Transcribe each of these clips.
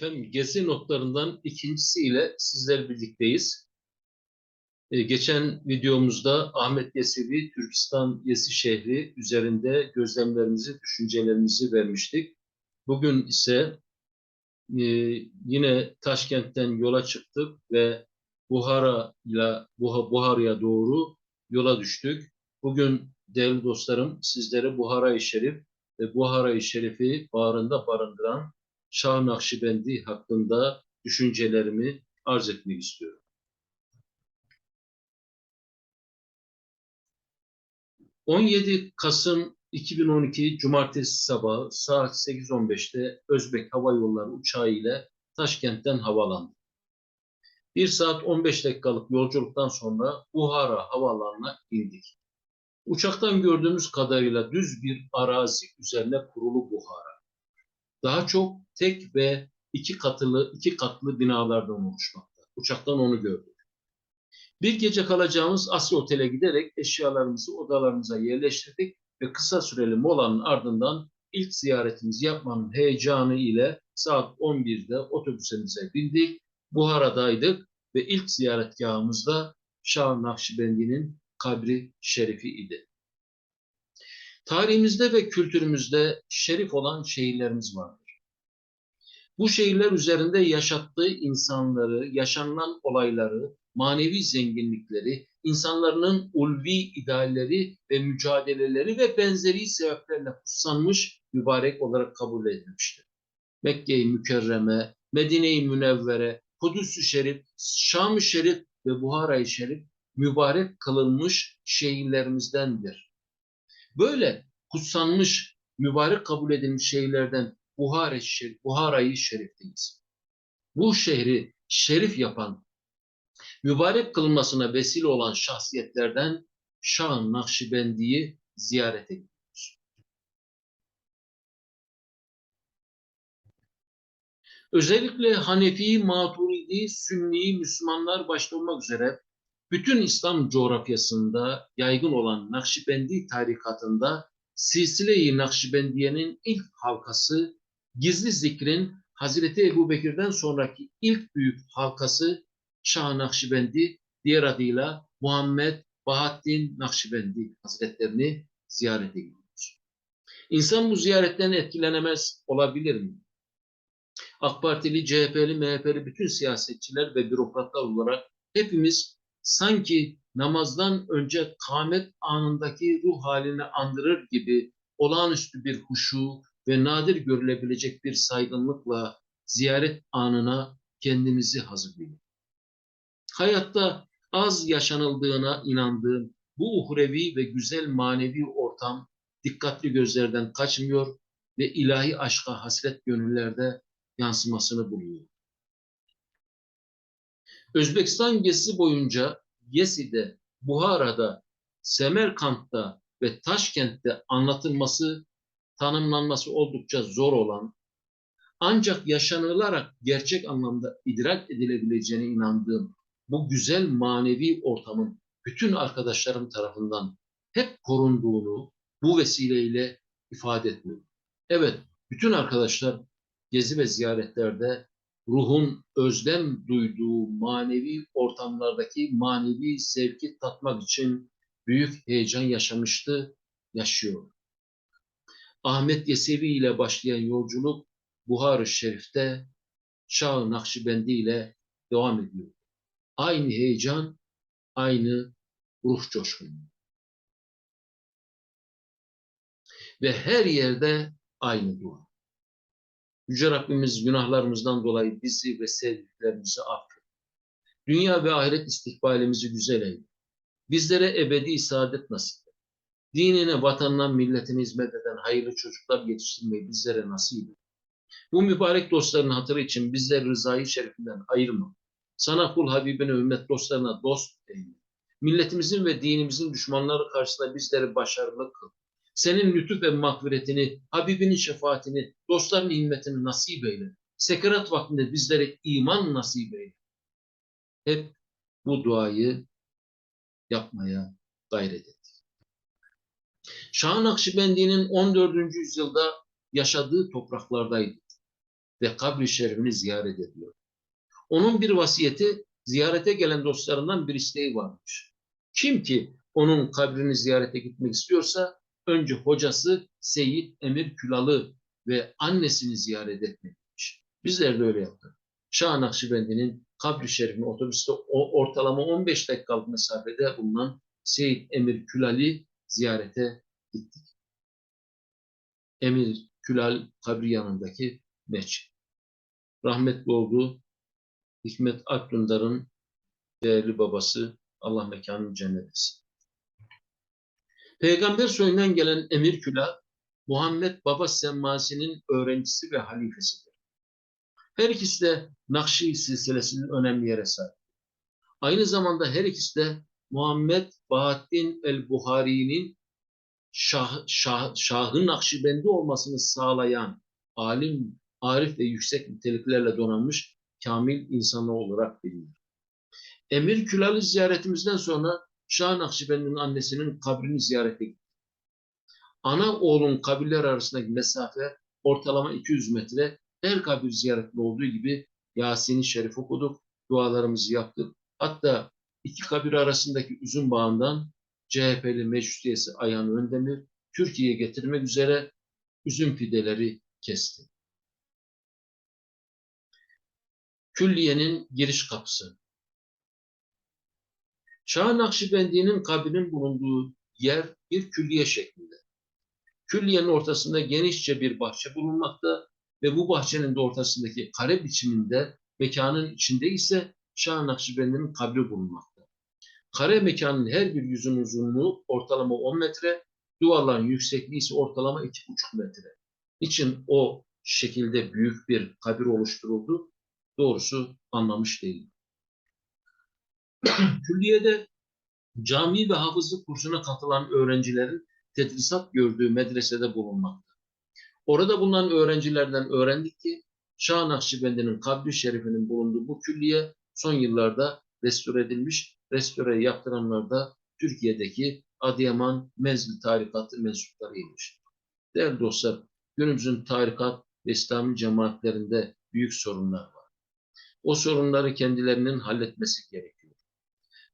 Efendim gezi notlarından ikincisiyle sizler birlikteyiz. Ee, geçen videomuzda Ahmet Yesevi, Türkistan Yesi şehri üzerinde gözlemlerimizi, düşüncelerimizi vermiştik. Bugün ise e, yine Taşkent'ten yola çıktık ve Buhara ile Buhara'ya doğru yola düştük. Bugün değerli dostlarım sizlere Buhara-i Şerif ve Buhara-i Şerif'i bağrında barındıran Şah Nakşibendi hakkında düşüncelerimi arz etmek istiyorum. ...17 Kasım 2012 Cumartesi sabahı saat 8.15'te Özbek Hava Yolları uçağı ile Taşkent'ten havalandı. 1 saat 15 dakikalık yolculuktan sonra Buhara havaalanına indik. Uçaktan gördüğümüz kadarıyla düz bir arazi üzerine kurulu Buhara daha çok tek ve iki katılı iki katlı binalardan oluşmakta. Uçaktan onu gördük. Bir gece kalacağımız Asya Otel'e giderek eşyalarımızı odalarımıza yerleştirdik ve kısa süreli molanın ardından ilk ziyaretimizi yapmanın heyecanı ile saat 11'de otobüsümüze bindik. Buhara'daydık ve ilk ziyaretgahımızda Şah Nakşibendi'nin kabri şerifi idi. Tarihimizde ve kültürümüzde şerif olan şehirlerimiz vardır. Bu şehirler üzerinde yaşattığı insanları, yaşanılan olayları, manevi zenginlikleri, insanların ulvi idealleri ve mücadeleleri ve benzeri sebeplerle kutsanmış mübarek olarak kabul edilmiştir. Mekke-i Mükerreme, Medine-i Münevvere, Kudüs-ü Şerif, Şam-ı Şerif ve Buhara-i Şerif mübarek kılınmış şehirlerimizdendir. Böyle kutsanmış, mübarek kabul edilmiş şehirlerden Buhara, Buhara'yı şerifteyiz. Bu şehri şerif yapan, mübarek kılınmasına vesile olan şahsiyetlerden Şah Nakşibendi'yi ziyaret ediyoruz. Özellikle Hanefi, Maturidi, Sünni, Müslümanlar başta olmak üzere bütün İslam coğrafyasında yaygın olan Nakşibendi tarikatında Silsile-i Nakşibendiye'nin ilk halkası gizli zikrin Hazreti Ebu Bekir'den sonraki ilk büyük halkası Şah Nakşibendi diğer adıyla Muhammed Bahattin Nakşibendi Hazretlerini ziyaret ediyoruz. İnsan bu ziyaretten etkilenemez olabilir mi? AK Partili, CHP'li, MHP'li bütün siyasetçiler ve bürokratlar olarak hepimiz sanki namazdan önce kâmet anındaki ruh halini andırır gibi olağanüstü bir huşu ve nadir görülebilecek bir saygınlıkla ziyaret anına kendimizi hazırlıyoruz. Hayatta az yaşanıldığına inandığım bu uhrevi ve güzel manevi ortam dikkatli gözlerden kaçmıyor ve ilahi aşka hasret gönüllerde yansımasını buluyor. Özbekistan gezisi boyunca Yesi'de, Buhara'da, Semerkant'ta ve Taşkent'te anlatılması, tanımlanması oldukça zor olan, ancak yaşanılarak gerçek anlamda idrak edilebileceğine inandığım bu güzel manevi ortamın bütün arkadaşlarım tarafından hep korunduğunu bu vesileyle ifade etmiyorum. Evet, bütün arkadaşlar gezi ve ziyaretlerde ruhun özlem duyduğu manevi ortamlardaki manevi sevki tatmak için büyük heyecan yaşamıştı, yaşıyor. Ahmet Yesevi ile başlayan yolculuk Buhar-ı Şerif'te Şah-ı Nakşibendi ile devam ediyor. Aynı heyecan, aynı ruh coşkunluğu. Ve her yerde aynı dua. Yüce Rabbimiz günahlarımızdan dolayı bizi ve sevdiklerimizi affet. Dünya ve ahiret istikbalimizi güzel eyle. Bizlere ebedi saadet nasip et. Dinine, vatanına, milletine hizmet eden hayırlı çocuklar yetiştirmeyi bizlere nasip et. Bu mübarek dostların hatırı için bizleri rızayı şerifinden ayırma. Sana kul Habibine, ümmet dostlarına dost eyle. Milletimizin ve dinimizin düşmanları karşısında bizleri başarılı kıl senin lütuf ve mağfiretini, Habibinin şefaatini, dostların himmetini nasip eyle. Sekerat vaktinde bizlere iman nasip eyle. Hep bu duayı yapmaya gayret et. Şah Nakşibendi'nin 14. yüzyılda yaşadığı topraklardaydı. ve kabri şerifini ziyaret ediyor. Onun bir vasiyeti ziyarete gelen dostlarından bir isteği varmış. Kim ki onun kabrini ziyarete gitmek istiyorsa önce hocası Seyyid Emir Külalı ve annesini ziyaret etmekmiş. Bizler de öyle yaptık. Şah Nakşibendi'nin kabri şerifine otobüste o, ortalama 15 dakikalık mesafede bulunan Seyyid Emir Külali ziyarete gittik. Emir Külal kabri yanındaki meçhid. Rahmetli oldu Hikmet Akdündar'ın değerli babası Allah mekanını cennet etsin. Peygamber soyundan gelen Emir Külal, Muhammed Baba Semmasi'nin öğrencisi ve halifesidir. Her ikisi de Nakşi silsilesinin önemli yere sahip. Aynı zamanda her ikisi de Muhammed Bahattin el-Buhari'nin şah, şah, Şahı Nakşibendi olmasını sağlayan alim, arif ve yüksek niteliklerle donanmış kamil insanı olarak bilinir. Emir Külal'i ziyaretimizden sonra Şah Nakşibendi'nin annesinin kabrini ziyarete gittik. Ana oğlun kabirler arasındaki mesafe ortalama 200 metre. Her kabir ziyaretinde olduğu gibi Yasin-i Şerif okuduk, dualarımızı yaptık. Hatta iki kabir arasındaki üzüm bağından CHP'li meclis üyesi Ayhan Öndemir Türkiye'ye getirmek üzere üzüm fideleri kesti. Külliyenin giriş kapısı. Şah Nakşibendi'nin kabrinin bulunduğu yer bir külliye şeklinde. Külliyenin ortasında genişçe bir bahçe bulunmakta ve bu bahçenin de ortasındaki kare biçiminde mekanın içinde ise Şah Nakşibendi'nin kabri bulunmakta. Kare mekanın her bir yüzün uzunluğu ortalama 10 metre, duvarların yüksekliği ise ortalama 2,5 metre. İçin o şekilde büyük bir kabir oluşturuldu? Doğrusu anlamış değilim. Külliyede cami ve hafızlık kursuna katılan öğrencilerin tedrisat gördüğü medresede bulunmakta. Orada bulunan öğrencilerden öğrendik ki Şah Nakşibendi'nin kabri şerifinin bulunduğu bu külliye son yıllarda restore edilmiş. Restore yaptıranlar da Türkiye'deki Adıyaman Menzil Tarikatı mensuplarıymış. Değerli dostlar, günümüzün tarikat ve İslami cemaatlerinde büyük sorunlar var. O sorunları kendilerinin halletmesi gerekiyor.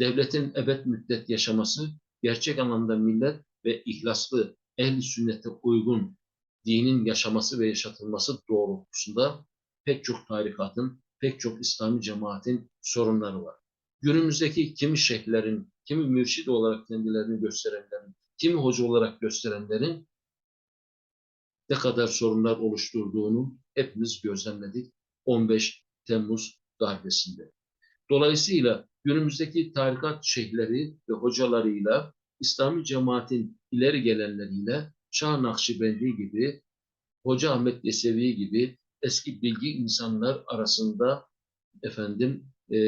Devletin ebed müddet yaşaması, gerçek anlamda millet ve ihlaslı, ehli sünnete uygun dinin yaşaması ve yaşatılması doğrultusunda pek çok tarikatın, pek çok İslami cemaatin sorunları var. Günümüzdeki kimi şeyhlerin, kimi mürşid olarak kendilerini gösterenlerin, kimi hoca olarak gösterenlerin ne kadar sorunlar oluşturduğunu hepimiz gözlemledik 15 Temmuz darbesinde. Dolayısıyla günümüzdeki tarikat şeyhleri ve hocalarıyla İslami cemaatin ileri gelenleriyle Şah Nakşibendi gibi, Hoca Ahmet Yesevi gibi eski bilgi insanlar arasında efendim e,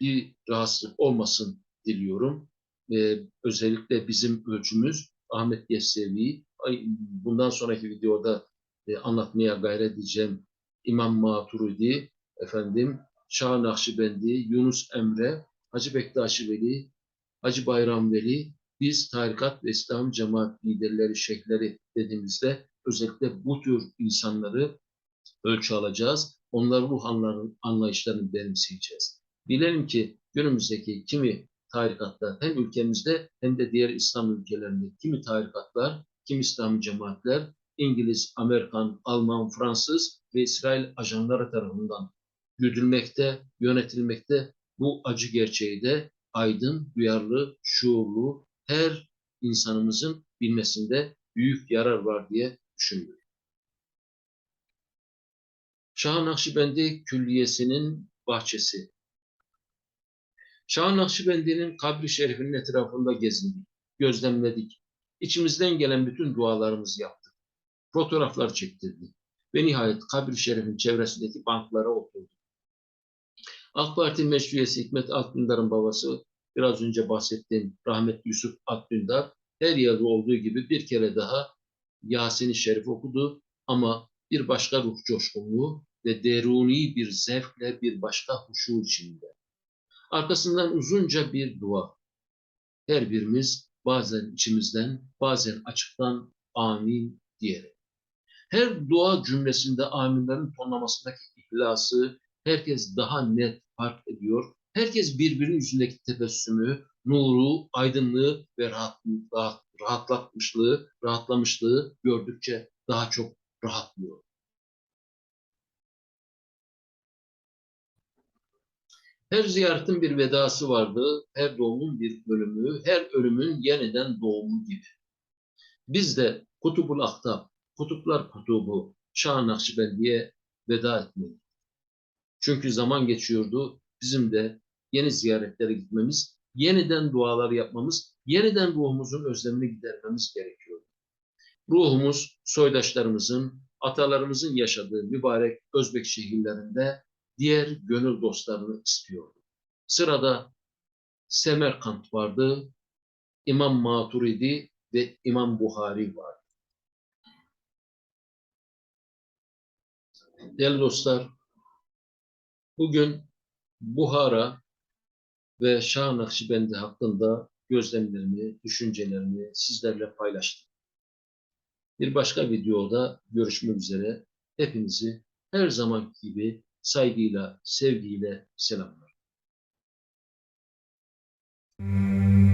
bir rahatsızlık olmasın diliyorum. E, özellikle bizim ölçümüz Ahmet Yesevi, bundan sonraki videoda e, anlatmaya gayret edeceğim İmam Maturidi, efendim Şah Nakşibendi, Yunus Emre, Hacı Bektaşi Veli, Hacı Bayram Veli, biz tarikat ve İslam cemaat liderleri, şeyhleri dediğimizde özellikle bu tür insanları ölçü alacağız. Onların ruh anlayışlarını benimseyeceğiz. Bilelim ki günümüzdeki kimi tarikatlar hem ülkemizde hem de diğer İslam ülkelerinde kimi tarikatlar, kimi İslam cemaatler İngiliz, Amerikan, Alman, Fransız ve İsrail ajanları tarafından güdülmekte, yönetilmekte. Bu acı gerçeği de aydın, duyarlı, şuurlu her insanımızın bilmesinde büyük yarar var diye düşünüyorum. Şah Nakşibendi Külliyesi'nin bahçesi. Şah Nakşibendi'nin kabri şerifinin etrafında gezindik, gözlemledik. İçimizden gelen bütün dualarımızı yaptık. Fotoğraflar çektirdik. Ve nihayet kabri şerifin çevresindeki banklara oturduk. AK Parti Meclis Üyesi Hikmet Akdündar'ın babası, biraz önce bahsettiğim rahmetli Yusuf Akdündar, her yerde olduğu gibi bir kere daha Yasin-i Şerif okudu ama bir başka ruh coşkunluğu ve deruni bir zevkle bir başka huşu içinde. Arkasından uzunca bir dua. Her birimiz bazen içimizden, bazen açıktan amin diyerek. Her dua cümlesinde aminlerin tonlamasındaki ihlası herkes daha net fark ediyor. Herkes birbirinin yüzündeki tebessümü, nuru, aydınlığı ve rahat, rahat, rahatlatmışlığı, rahatlamışlığı gördükçe daha çok rahatlıyor. Her ziyaretin bir vedası vardı, her doğumun bir ölümü, her ölümün yeniden doğumu gibi. Biz de Kutubul Aktab, Kutuplar Kutubu, Şah Nakşibendi'ye veda etmeliyiz. Çünkü zaman geçiyordu, bizim de yeni ziyaretlere gitmemiz, yeniden dualar yapmamız, yeniden ruhumuzun özlemini gidermemiz gerekiyor. Ruhumuz soydaşlarımızın, atalarımızın yaşadığı mübarek Özbek şehirlerinde diğer gönül dostlarını istiyordu. Sırada Semerkant vardı, İmam Maturidi ve İmam Buhari vardı. Değerli dostlar, Bugün Buhara ve Şah Nakşibendi hakkında gözlemlerimi, düşüncelerimi sizlerle paylaştım. Bir başka videoda görüşmek üzere. Hepinizi her zaman gibi saygıyla, sevgiyle selamlar. Hmm.